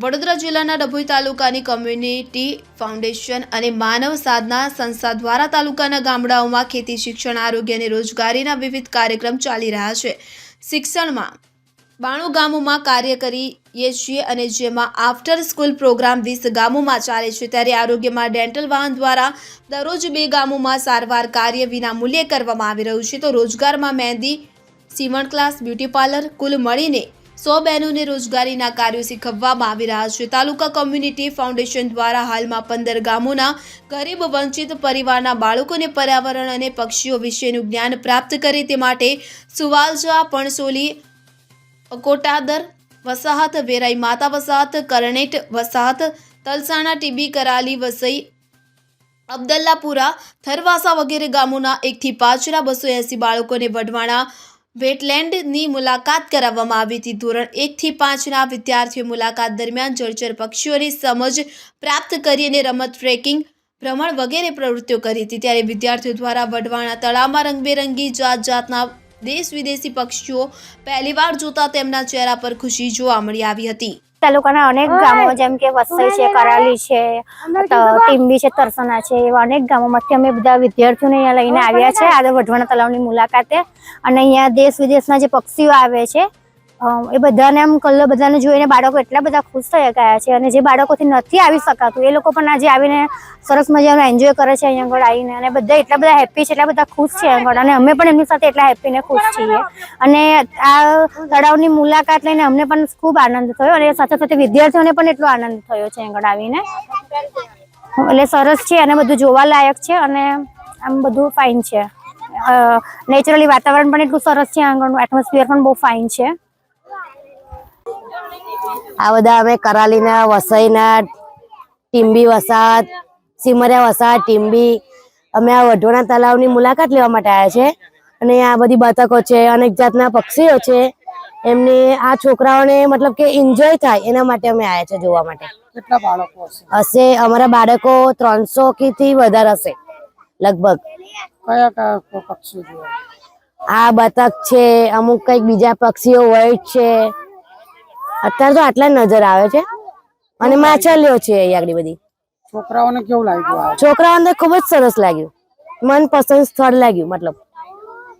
વડોદરા જિલ્લાના ડભોઈ તાલુકાની community foundation અને માનવ સાધના સંસ્થા દ્વારા તાલુકાના ગામડાઓમાં ખેતી, શિક્ષણ, આરોગ્ય અને રોજગારીના વિવિધ કાર્યક્રમ ચાલી રહ્યા છે. શિક્ષણમાં બાણું ગામોમાં કાર્ય કરીએ છીએ અને જેમાં આફ્ટર સ્કૂલ પ્રોગ્રામ વીસ ગામોમાં ચાલે છે. ત્યારે આરોગ્યમાં ડેન્ટલ વાહન દ્વારા દરરોજ બે ગામોમાં સારવાર કાર્ય વિના મૂલ્યે કરવામાં આવી રહ્યું છે. તો રોજગારમાં મહેંદી, સીવણ ક્લાસ બ્યુટી પાર્લર કુલ મળીને સો બહેનોને રોજગારીના કાર્યો શીખવવામાં આવી રહ્યા છે. તાલુકા કોમ્યુનિટી ફાઉન્ડેશન દ્વારા હાલમાં પંદર ગામોના ગરીબ વંચિત પરિવારના બાળકોને પર્યાવરણ અને પક્ષીઓ વિશેનું જ્ઞાન પ્રાપ્ત કરે તે માટે સુવાલજા પણસોલી કોટાદર વસાહત, વેરાઈ માતા વસાહત, કરણેટ વસાહત, તલસાણા, ટીબી, કરાલી, વસઈ, અબ્દલ્લાપુરા, થરવાસા વગેરે ગામોના એકથી પાંચના બસો એંસી બાળકોને વઢવાણા વેટલેન્ડની મુલાકાત કરાવવામાં આવી હતી. ધોરણ એકથી પાંચના વિદ્યાર્થીઓ મુલાકાત દરમિયાન જળચર પક્ષીઓની સમજ પ્રાપ્ત કરી અને રમત ટ્રેકિંગ, ભ્રમણ વગેરે પ્રવૃત્તિઓ કરી હતી. ત્યારે વિદ્યાર્થીઓ દ્વારા વઢવાણા તળાવમાં રંગબેરંગી જાત જાતના દેશ વિદેશી પક્ષીઓ પહેલીવાર જોતા તેમના ચહેરા પર ખુશી જોવા મળી આવી હતી. તાલુકાના અનેક ગામો જેમ કે વસઈ છે કરાલી છે ટીંબી છે તરસના છે એવા અનેક ગામોમાંથી અમે બધા વિદ્યાર્થીઓને અહીંયા લઈને આવ્યા છે. આદર વઢવાણા તળાવની મુલાકાતે. અને અહીંયા દેશ વિદેશના જે પક્ષીઓ આવે છે એ બધાને આમ કલર બધાને જોઈને બાળકો એટલા બધા ખુશ થઈ ગયા છે અને જે બાળકોથી નથી આવી શકાતું, એ લોકો પણ આજે આવીને સરસ મજાનું એન્જોય કરે છે અહીંયા આગળ આવીને અને બધા એટલા બધા હેપી છે, એટલા બધા ખુશ છે આગળ અને અમે પણ એમની સાથે એટલા હેપી ને ખુશ છીએ. અને આ તળાવની મુલાકાત લઈને અમને પણ ખૂબ આનંદ થયો અને સાથે સાથે વિદ્યાર્થીઓને પણ એટલો આનંદ થયો છે આગળ આવીને. એટલે સરસ છે અને બધું જોવા લાયક છે અને આમ બધું ફાઇન છે. નેચરલી વાતાવરણ પણ એટલું સરસ છે આગળનું એટમોસ્ફિયર પણ બહુ ફાઇન છે. આ બધા અમે કરાલીના વસઈના ટીમ્બી વસાત સિમરિયા વસાત ટીમ્બી અમે આ વઢોણા તલાવની મુલાકાત લેવા માટે આવ્યા છે. અને આ બધી બતકો છે અનેક જાતના પક્ષીઓ છે. એમને આ છોકરાઓને મતલબ કે એન્જોય થાય એના માટે અમે આવ્યા છે જોવા માટે. કેટલા બાળકો હશે? અમારા બાળકો ત્રણસો થી વધારે હશે લગભગ. કયા કયા પક્ષીઓ આ બતક છે અમુક કંઈક બીજા પક્ષીઓ વર્ડ છે. અત્યારે તો આટલા નજર આવે છે. અને માછલીઓ છે અહીંયા આગળ બધી. છોકરાઓને કેવું લાગ્યું છોકરાઓને ખૂબ જ સરસ લાગ્યું. મનપસંદ સ્થળ લાગ્યું મતલબ.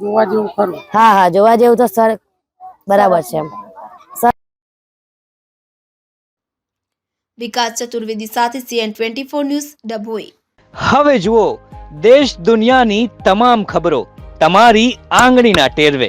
જોવા જેવું ખરું. હા હા જોવા જેવું તો સર બરાબર છે એમ. વિકાસ ચતુર્વેદી સાથે CN twenty four news Dabhoi. હવે જુઓ દેશ દુનિયાની તમામ ખબરો તમારી આંગળીના ટેરવે.